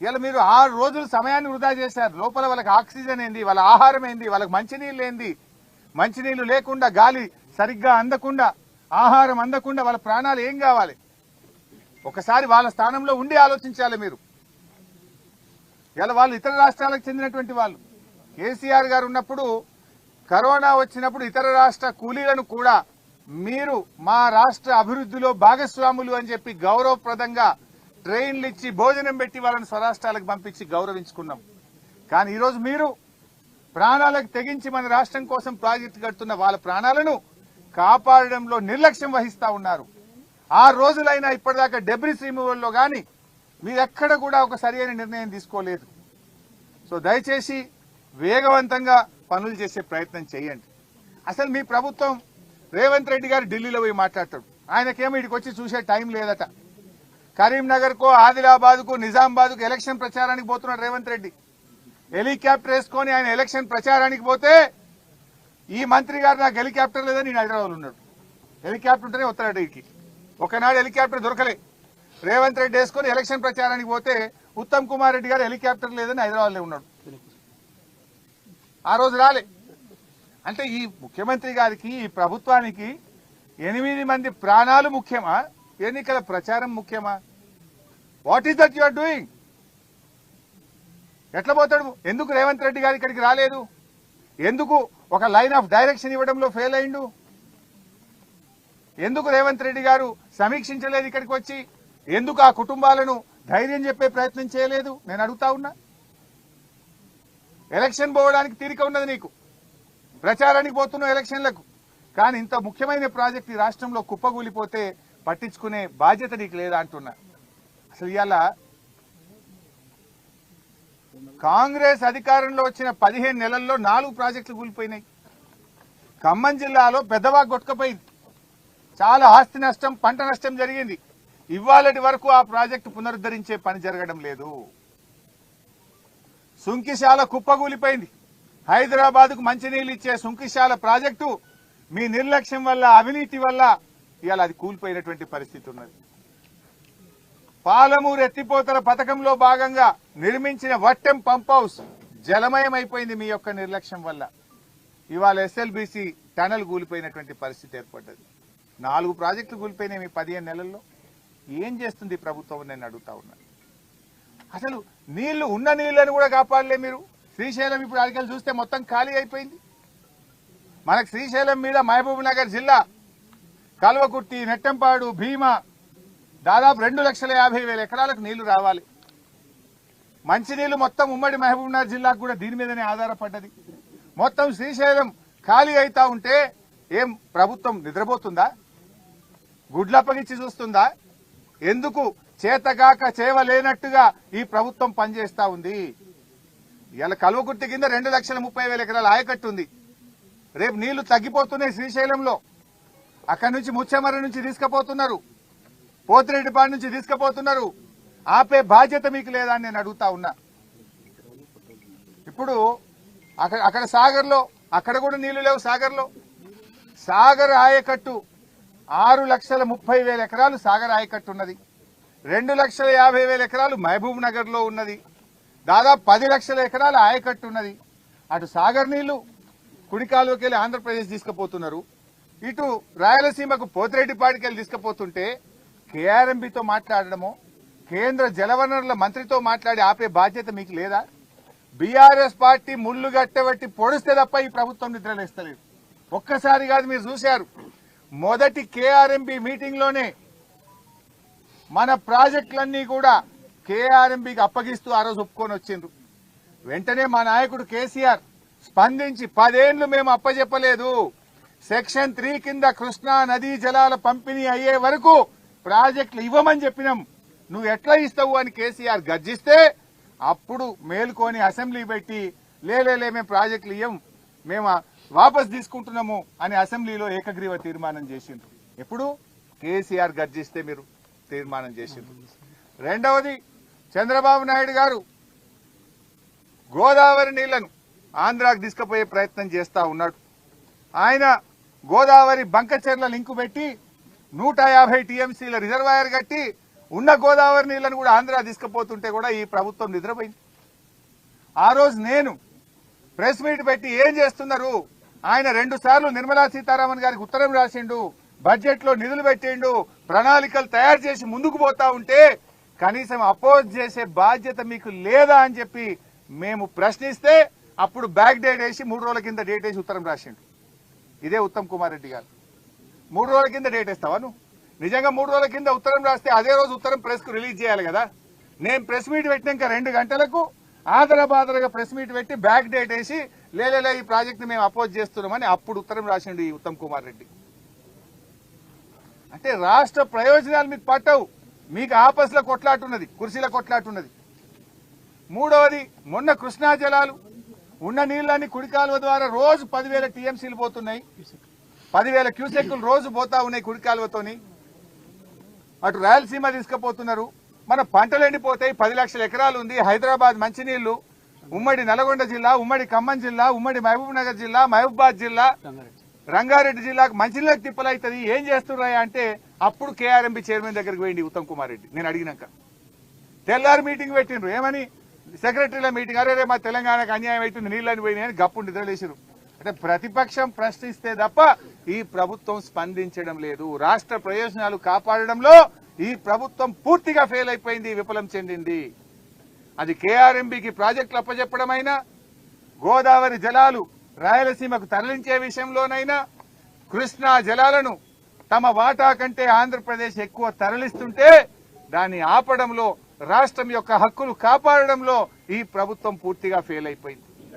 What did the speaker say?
ఇలా మీరు ఆరు రోజులు సమయాన్ని వృధా చేశారు. లోపల వాళ్ళకి ఆక్సిజన్ ఏంది? వాళ్ళ ఆహారం ఏంది? వాళ్ళకి మంచినీళ్ళు ఏంది? మంచినీళ్ళు లేకుండా గాలి సరిగ్గా అందకుండా ఆహారం అందకుండా వాళ్ళ ప్రాణాలు ఏం కావాలి? ఒకసారి వాళ్ళ స్థానంలో ఉండి ఆలోచించాలి మీరు. ఇలా వాళ్ళు ఇతర రాష్ట్రాలకు చెందినటువంటి వాళ్ళు. కేసీఆర్ గారు ఉన్నప్పుడు కరోనా వచ్చినప్పుడు ఇతర రాష్ట్ర కూలీలను కూడా మీరు మా రాష్ట్ర అభివృద్ధిలో భాగస్వాములు అని చెప్పి గౌరవప్రదంగా ట్రైన్లు ఇచ్చి భోజనం పెట్టి వాళ్ళని స్వరాష్ట్రాలకు పంపించి గౌరవించుకున్నాం. కానీ ఈరోజు మీరు ప్రాణాలకు తెగించి మన రాష్ట్రం కోసం ప్రాజెక్టు కడుతున్న వాళ్ళ ప్రాణాలను కాపాడడంలో నిర్లక్ష్యం వహిస్తా ఉన్నారు. ఆ రోజులైనా ఇప్పటిదాకా డెబ్రిస్ రిమూవల్లో కానీ మీరెక్కడ కూడా ఒక సరియైన నిర్ణయం తీసుకోలేదు. సో దయచేసి వేగవంతంగా పనులు చేసే ప్రయత్నం చేయండి. అసలు మీ ప్రభుత్వం రేవంత్ రెడ్డి గారు ఢిల్లీలో పోయి మాట్లాడతాడు. ఆయనకేమో ఇక్కడికి వచ్చి చూసే టైం లేదట. కరీంనగర్కు ఆదిలాబాద్కు నిజామాబాద్కు ఎలక్షన్ ప్రచారానికి పోతున్నాడు రేవంత్ రెడ్డి. హెలికాప్టర్ వేసుకొని ఆయన ఎలక్షన్ ప్రచారానికి పోతే ఈ మంత్రి గారు నాకు హెలికాప్టర్ లేదని నేను హైదరాబాద్ ఉన్నాడు హెలికాప్టర్ ఉంటేనే ఉత్తరాడికి ఒకనాడు హెలికాప్టర్ దొరకలే. రేవంత్ రెడ్డి వేసుకొని ఎలక్షన్ ప్రచారానికి పోతే ఉత్తమ్ కుమార్ రెడ్డి గారు హెలికాప్టర్ లేదని హైదరాబాద్లో ఉన్నాడు. ఆ రోజు రాలే. అంటే ఈ ముఖ్యమంత్రి గారికి ఈ ప్రభుత్వానికి ఎనిమిది మంది ప్రాణాలు ముఖ్యమా? ఎన్నికల ప్రచారం ముఖ్యమా? What is that you are doing ఎట్లా పోతాడు? ఎందుకు రేవంత్ రెడ్డి గారు ఇక్కడికి రాలేదు? ఎందుకు ఒక లైన్ ఆఫ్ డైరెక్షన్ ఇవ్వడంలో ఫెయిల్ అయిండు? ఎందుకు రేవంత్ రెడ్డి గారు సమీక్షించలేదు ఇక్కడికి వచ్చి? ఎందుకు ఆ కుటుంబాలను ధైర్యం చెప్పే ప్రయత్నం చేయలేదు? నేను అడుగుతా ఉన్నా. ఎలక్షన్ పోవడానికి తీరిక ఉన్నది నీకు. ప్రచారానికి పోతున్నావు ఎలక్షన్లకు. కానీ ఇంత ముఖ్యమైన ప్రాజెక్ట్ ఈ రాష్ట్రంలో కుప్పగూలిపోతే పట్టించుకునే బాధ్యత నీకు లేదా అంటున్నా. అసలు ఇవాళ కాంగ్రెస్ అధికారంలో వచ్చిన పదిహేను నెలల్లో నాలుగు ప్రాజెక్టులు కూలిపోయినాయి. ఖమ్మం జిల్లాలో పెద్దవా కొట్టుకపోయింది. చాలా ఆస్తి నష్టం పంట నష్టం జరిగింది. ఇవాళటి వరకు ఆ ప్రాజెక్టు పునరుద్ధరించే పని జరగడం లేదు. సుంకిశాల కుప్పగూలిపోయింది హైదరాబాద్కు మంచినీళ్ళు ఇచ్చే సుంకిశాల ప్రాజెక్టు మీ నిర్లక్ష్యం వల్ల అవినీతి వల్ల ఇవాళ అది కూలిపోయినటువంటి పరిస్థితి ఉన్నది. పాలమూరు ఎత్తిపోతల పథకంలో భాగంగా నిర్మించిన వట్టెం పంప్ హౌస్ జలమయం అయిపోయింది మీ యొక్క నిర్లక్ష్యం వల్ల. ఇవాళ ఎస్ఎల్బిసి టనల్ కూలిపోయినటువంటి పరిస్థితి ఏర్పడ్డది. నాలుగు ప్రాజెక్టులు కూలిపోయినాయి మీ పదిహేను నెలల్లో. ఏం చేస్తుంది ప్రభుత్వం నేను అడుగుతా ఉన్నాను అసలు నీళ్ళు ఉన్న నీళ్ళను కూడా కాపాడలే మీరు. శ్రీశైలం ఇప్పుడు అడిగలు చూస్తే మొత్తం ఖాళీ అయిపోయింది. మనకు శ్రీశైలం మీద మహబూబ్ నగర్ జిల్లా కల్వకుర్తి నెట్టెంపాడు భీమా దాదాపు రెండు లక్షల యాభై వేల ఎకరాలకు నీళ్ళు రావాలి. మంచినీళ్ళు మొత్తం ఉమ్మడి మహబూబ్నగర్ జిల్లాకు కూడా దీని మీదనే ఆధారపడ్డది. మొత్తం శ్రీశైలం ఖాళీ అవుతా ఉంటే ఏం ప్రభుత్వం నిద్రపోతుందా? గుడ్లప్పగిచ్చి చూస్తుందా? ఎందుకు చేతగాక చేవలేనట్టుగా ఈ ప్రభుత్వం పనిచేస్తా ఉంది? ఇలా కలువకుర్తి కింద రెండు లక్షల ముప్పై వేల ఎకరాల ఆయకట్టు ఉంది. రేపు నీళ్ళు తగ్గిపోతున్నాయి శ్రీశైలంలో. అక్కడి నుంచి ముచ్చెమర నుంచి తీసుకుపోతున్నారు. పోతిరెడ్డిపాడు నుంచి తీసుకుపోతున్నారు. ఆపే బాధ్యత మీకు లేదా అని నేను అడుగుతా ఉన్నా. ఇప్పుడు అక్కడ అక్కడ సాగర్లో అక్కడ కూడా నీళ్ళు లేవు సాగర్లో. సాగర్ ఆయకట్టు ఆరు లక్షల ముప్పై వేల ఎకరాలు సాగర్ ఆయకట్టు ఉన్నది. రెండు లక్షల యాభై వేల ఎకరాలు మహబూబ్ నగర్లో ఉన్నది. దాదాపు పది లక్షల ఎకరాల ఆయకట్టు ఉన్నది. అటు సాగర్ నీళ్ళు కుడికాలువకి వెళ్ళి ఆంధ్రప్రదేశ్ తీసుకుపోతున్నారు. ఇటు రాయలసీమకు పోతిరెడ్డి వెళ్ళి తీసుకుపోతుంటే కేఆర్ఎంబితో మాట్లాడడము కేంద్ర జలవనరుల మంత్రితో మాట్లాడి ఆపే బాధ్యత మీకు లేదా? బీఆర్ఎస్ పార్టీ ముళ్ళు గట్టబట్టి పొడిస్తే తప్ప ఈ ప్రభుత్వం నిద్రలేస్తలేదు. ఒక్కసారి కాదు మీరు చూశారు. మొదటి కేఆర్ఎంబి మీటింగ్లోనే మన ప్రాజెక్టులన్నీ కూడా కేఆర్ఎంబికి అప్పగిస్తూ ఆ రోజు ఒప్పుకొని వచ్చిండ్రు. వెంటనే మా నాయకుడు కేసీఆర్ స్పందించి పదేండ్లు మేము అప్పజెప్పలేదు. సెక్షన్ త్రీ కింద కృష్ణా నదీ జలాల పంపిణీ అయ్యే వరకు ప్రాజెక్టులు ఇవ్వమని చెప్పినాం. నువ్వు ఎట్లా ఇస్తావు అని కేసీఆర్ గర్జిస్తే అప్పుడు మేలుకొని అసెంబ్లీ పెట్టి లేలే మేము ప్రాజెక్టులు ఇవ్వం మేము వాపస్ తీసుకుంటున్నాము అని అసెంబ్లీలో ఏకగ్రీవ తీర్మానం చేసిండ్రు. ఎప్పుడు? కేసీఆర్ గర్జిస్తే మీరు తీర్మానం చేసిండ్రు. రెండవది చంద్రబాబు నాయుడు గారు గోదావరి నీళ్ళను ఆంధ్రాకు తీసుకుపోయే ప్రయత్నం చేస్తా ఉన్నాడు. ఆయన గోదావరి బంకచెర్ల లింకు పెట్టి నూట యాభై టీఎంసీల రిజర్వాయర్ కట్టి ఉన్న గోదావరి నీళ్ళను కూడా ఆంధ్ర తీసుకుపోతుంటే కూడా ఈ ప్రభుత్వం నిద్రపోయింది. ఆ రోజు నేను ప్రెస్ మీట్ పెట్టి ఏం చేస్తున్నారు? ఆయన రెండు సార్లు నిర్మలా సీతారామన్ గారికి ఉత్తరం రాసిండు బడ్జెట్లో నిధులు పెట్టిండు ప్రణాళికలు తయారు చేసి ముందుకు పోతా ఉంటే కనీసం అపోజ్ చేసే బాధ్యత మీకు లేదా అని చెప్పి మేము ప్రశ్నిస్తే అప్పుడు బ్యాక్ డేట్ వేసి మూడు రోజుల కింద డేట్ వేసి ఉత్తరం రాసిండు. ఇదే ఉత్తమ్ కుమార్ రెడ్డి గారు. మూడు రోజుల కింద డేట్ ఇస్తావా నువ్వు? నిజంగా మూడు రోజుల కింద ఉత్తరం రాస్తే అదే రోజు ఉత్తరం ప్రెస్కు రిలీజ్ చేయాలి కదా? నేను ప్రెస్ మీట్ పెట్టినాక రెండు గంటలకు ఆదరబాదరగా ప్రెస్ మీట్ పెట్టి బ్యాక్ డేట్ వేసి లేలేలే ఈ ప్రాజెక్ట్ని మేము అపోజ్ చేస్తున్నామని అప్పుడు ఉత్తరం రాసిండు ఈ ఉత్తమ్ కుమార్ రెడ్డి. అంటే రాష్ట్ర ప్రయోజనాలు మీకు పట్టవు. మీకు ఆపస్ల కొట్లాటున్నది కుర్చీల కొట్లాటున్నది మూడవది మొన్న కృష్ణా జలాలు ఉన్న నీళ్ళని కుడికాలువ ద్వారా రోజు పదివేల టీఎంసీలు పోతున్నాయి. పదివేల క్యూసెక్కులు రోజు పోతా ఉన్నాయి కుడికాలువతోని. అటు రాయలసీమ తీసుకుపోతున్నారు. మన పంటలు ఎండిపోతాయి. పది లక్షల ఎకరాలు ఉంది. హైదరాబాద్ మంచినీళ్ళు ఉమ్మడి నల్గొండ జిల్లా ఉమ్మడి ఖమ్మం జిల్లా ఉమ్మడి మహబూబ్ నగర్ జిల్లా మహబూబాద్ జిల్లా రంగారెడ్డి జిల్లాకు మంచినీళ్ళకి తిప్పలవుతుంది ఏం చేస్తున్నాయా అంటే అప్పుడు కేఆర్ఎంబి చైర్మన్ దగ్గరికి పోయింది ఉత్తమ్ కుమార్ రెడ్డి. నేను అడిగినాక. తెల్లారి మీటింగ్ పెట్టిండ్రు. ఏమని? సెక్రటరీల మీటింగ్ అరే మా తెలంగాణకు అన్యాయం అవుతుంది నీళ్ళని పోయినాయని గప్పుడు నిద్రలేసారు అంటే ప్రతిపక్షం ప్రశ్నిస్తే తప్ప ఈ ప్రభుత్వం స్పందించడం లేదు. రాష్ట్ర ప్రయోజనాలు కాపాడడంలో ఈ ప్రభుత్వం పూర్తిగా ఫెయిల్ అయిపోయింది విఫలం చెందింది. అది కేఆర్ఎంబికి ప్రాజెక్టులు అప్పచెప్పడమైనా గోదావరి జలాలు రాయలసీమకు తరలించే విషయంలోనైనా కృష్ణా జలాలను తమ వాటా కంటే ఆంధ్రప్రదేశ్ ఎక్కువ తరలిస్తుంటే దాన్ని ఆపడంలో రాష్ట్రం యొక్క హక్కులు కాపాడడంలో ఈ ప్రభుత్వం పూర్తిగా ఫెయిల్ అయిపోయింది.